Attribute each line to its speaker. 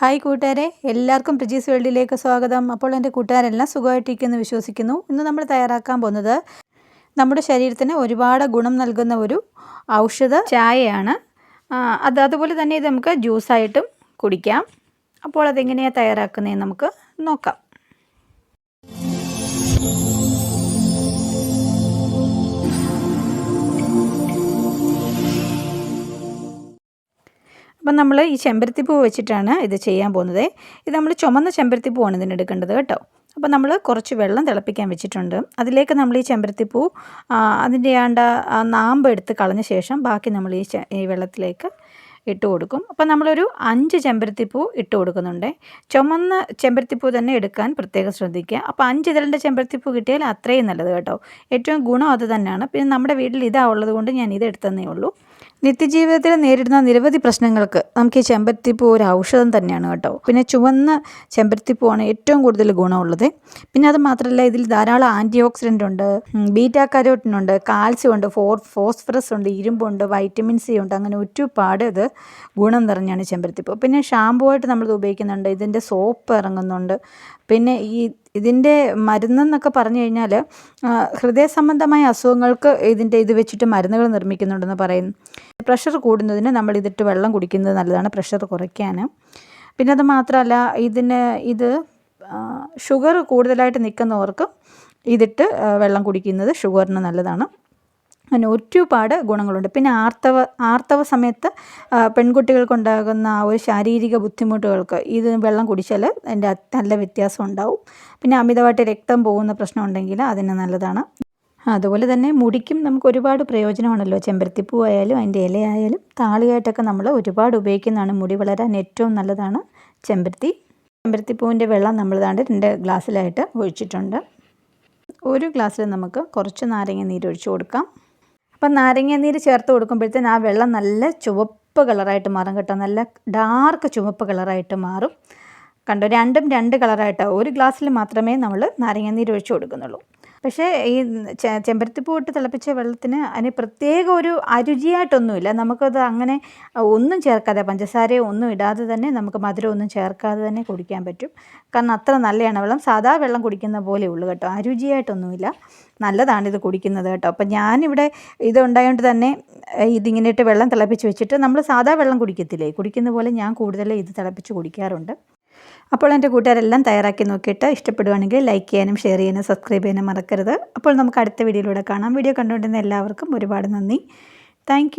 Speaker 1: Hi കൂട്ടുകാരെ എല്ലാവർക്കും പ്രിജീസ് വേൾഡിലേക്ക് സ്വാഗതം. അപ്പോൾ എന്റെ കൂട്ടുകാരെല്ലാം സുഖമായിട്ടിരിക്കുന്നു വിശ്വസിക്കുന്നു. ഇന്ന് നമ്മൾ തയ്യാറാക്കാൻ പോകുന്നത് നമ്മുടെ ശരീരത്തിന് ഒരുപാട് ഗുണം നൽകുന്ന ഒരു ഔഷധ ചായയാണ്. അത് അതുപോലെ തന്നെ ഇത് നമുക്ക് ജ്യൂസായിട്ടും കുടിക്കാം. അപ്പോൾ അതെങ്ങനെയാണ് തയ്യാറാക്കുന്നതെന്ന് നമുക്ക് നോക്കാം. അപ്പം നമ്മൾ ഈ ചെമ്പരത്തിപ്പൂ വെച്ചിട്ടാണ് ഇത് ചെയ്യാൻ പോകുന്നത്. ഇത് നമ്മൾ ചുമന്ന ചെമ്പരത്തിപ്പൂവാണ് ഇതിന് എടുക്കേണ്ടത് കേട്ടോ. അപ്പോൾ നമ്മൾ കുറച്ച് വെള്ളം തിളപ്പിക്കാൻ വെച്ചിട്ടുണ്ട്. അതിലേക്ക് നമ്മൾ ഈ ചെമ്പരത്തിപ്പൂ അതിന്റെ ആണ്ട നാമ്പ് എടുത്ത് കളഞ്ഞ ശേഷം ബാക്കി നമ്മൾ ഈ ഈ വെള്ളത്തിലേക്ക് ഇട്ട് കൊടുക്കും. അപ്പോൾ നമ്മളൊരു അഞ്ച് ചെമ്പരത്തിപ്പൂ ഇട്ട് കൊടുക്കുന്നുണ്ട്. ചുമന്ന ചെമ്പരത്തിപ്പൂ തന്നെ എടുക്കാൻ പ്രത്യേകം ശ്രദ്ധിക്കുക. അപ്പോൾ അഞ്ച് ഇതളിന്റെ ചെമ്പരത്തിപ്പൂ കിട്ടിയാൽ അത്രയും നല്ലത് കേട്ടോ. ഏറ്റവും ഗുണം അത് തന്നെയാണ്. പിന്നെ നമ്മുടെ വീട്ടിൽ ഇതാ ഉള്ളത് കൊണ്ട് ഞാൻ ഇത് എടുത്തന്നേ ഉള്ളൂ. നിത്യജീവിതത്തിൽ നേരിടുന്ന നിരവധി പ്രശ്നങ്ങൾക്ക് നമുക്ക് ഈ ചെമ്പരത്തിപ്പൂ ഒരു ഔഷധം തന്നെയാണ് കേട്ടോ. പിന്നെ ചുവന്ന ചെമ്പരത്തിപ്പൂവാണ് ഏറ്റവും കൂടുതൽ ഗുണമുള്ളത്. പിന്നെ അത് മാത്രമല്ല ഇതിൽ ധാരാളം ആന്റി ഓക്സിഡന്റ് ഉണ്ട് ബീറ്റാ കരോട്ടിൻ ഉണ്ട് കാൽസ്യം ഉണ്ട് ഫോർ ഫോസ്ഫറസ് ഉണ്ട് ഇരുമ്പുണ്ട് വൈറ്റമിൻ സി ഉണ്ട് അങ്ങനെ ഒരുപാട് ഇത് ഗുണം നിറഞ്ഞാണ് ചെമ്പരത്തിപ്പൂ പിന്നെ ഷാമ്പൂ ആയിട്ട് നമ്മളിത് ഉപയോഗിക്കുന്നുണ്ട്. ഇതിന്റെ സോപ്പ് ഇറങ്ങുന്നുണ്ട്. പിന്നെ ഈ ഇതിന്റെ മരുന്നെന്നൊക്കെ പറഞ്ഞു കഴിഞ്ഞാൽ ഹൃദയ സംബന്ധമായ അസുഖങ്ങൾക്ക് ഇതിന്റെ ഇത് വെച്ചിട്ട് മരുന്നുകൾ നിർമ്മിക്കുന്നുണ്ടെന്ന് പറയുന്നു. പ്രഷർ കൂടുന്നതിന് നമ്മൾ ഇതിട്ട് വെള്ളം കുടിക്കുന്നത് നല്ലതാണ്. പ്രഷർ കുറയ്ക്കാൻ പിന്നെ അത് മാത്രമല്ല ഇതിന് ഇത് ഷുഗർ കൂടുതലായിട്ട് നിൽക്കുന്നവർക്ക് ഇതിട്ട് വെള്ളം കുടിക്കുന്നത് ഷുഗറിന് നല്ലതാണ്. അങ്ങനെ ഒരുപാട് ഗുണങ്ങളുണ്ട്. പിന്നെ ആർത്തവ ആർത്തവ സമയത്ത് പെൺകുട്ടികൾക്കുണ്ടാകുന്ന ആ ഒരു ശാരീരിക ബുദ്ധിമുട്ടുകൾക്ക് ഇത് വെള്ളം കുടിച്ചാൽ അതിന്റെ നല്ല വ്യത്യാസം ഉണ്ടാവും. പിന്നെ അമിതമായിട്ട് രക്തം പോകുന്ന പ്രശ്നം ഉണ്ടെങ്കിൽ അതിന് നല്ലതാണ്. അതുപോലെ തന്നെ മുടിക്കും നമുക്ക് ഒരുപാട് പ്രയോജനമാണല്ലോ. ചെമ്പരത്തിപ്പൂ ആയാലും അതിന്റെ ഇലയായാലും താളിയായിട്ടൊക്കെ നമ്മൾ ഒരുപാട് ഉപയോഗിക്കുന്നതാണ്. മുടി വളരാൻ ഏറ്റവും നല്ലതാണ്. ചെമ്പരത്തി ചെമ്പരത്തിപ്പൂവിന്റെ വെള്ളം നമ്മൾ താണ്ട് രണ്ട് ഗ്ലാസ്സിലായിട്ട് ഒഴിച്ചിട്ടുണ്ട്. ഒരു ഗ്ലാസ്സിൽ നമുക്ക് കുറച്ച് നാരങ്ങ നീര് ഒഴിച്ചു കൊടുക്കാം. അപ്പം നാരങ്ങ നീര് ചേർത്ത് കൊടുക്കുമ്പോഴത്തേന് ആ വെള്ളം നല്ല ചുവപ്പ് കളറായിട്ട് മാറും കേട്ടോ. നല്ല ഡാർക്ക് ചുവപ്പ് കളറായിട്ട് മാറും. കണ്ടോ? രണ്ടും രണ്ട് കളറായിട്ടാണ് ഒരു ഗ്ലാസ്സിൽ മാത്രമേ നമ്മൾ നാരങ്ങ നീര് ഒഴിച്ചു കൊടുക്കുന്നുള്ളൂ. പക്ഷേ ഈ ചെമ്പരത്തിപ്പൂ ഇട്ട് തിളപ്പിച്ച വെള്ളത്തിന് അതിന് പ്രത്യേക ഒരു അരുചിയായിട്ടൊന്നുമില്ല. നമുക്കത് അങ്ങനെ ഒന്നും ചേർക്കാതെ പഞ്ചസാരയോ ഒന്നും ഇടാതെ തന്നെ നമുക്ക് മധുരം ഒന്നും ചേർക്കാതെ തന്നെ കുടിക്കാൻ പറ്റും. കാരണം അത്ര നല്ലതാണ് വെള്ളം സാധാ വെള്ളം കുടിക്കുന്ന പോലെ ഉള്ളു കേട്ടോ. അരുചിയായിട്ടൊന്നുമില്ല. നല്ലതാണ് ഇത് കുടിക്കുന്നത് കേട്ടോ. അപ്പം ഞാനിവിടെ ഇതുണ്ടായതുകൊണ്ട് തന്നെ ഇതിങ്ങനെ ഇട്ട് വെള്ളം തിളപ്പിച്ച് വെച്ചിട്ട് നമ്മൾ സാധാ വെള്ളം കുടിക്കത്തില്ലേ? കുടിക്കുന്ന പോലെ ഞാൻ കൂടുതൽ ഇത് തിളപ്പിച്ച് കുടിക്കാറുണ്ട്. അപ്പോൾ എന്റെ കൂട്ടുകാരെല്ലാം തയ്യാറാക്കി നോക്കിയിട്ട് ഇഷ്ടപ്പെടുവാണെങ്കിൽ ലൈക്ക് ചെയ്യാനും ഷെയർ ചെയ്യാനും സബ്സ്ക്രൈബ് ചെയ്യാനും മറക്കരുത്. അപ്പോൾ നമുക്ക് അടുത്ത വീഡിയോയിലൂടെ കാണാം. വീഡിയോ കണ്ടുകൊണ്ടിരുന്ന എല്ലാവർക്കും ഒരുപാട് നന്ദി. താങ്ക്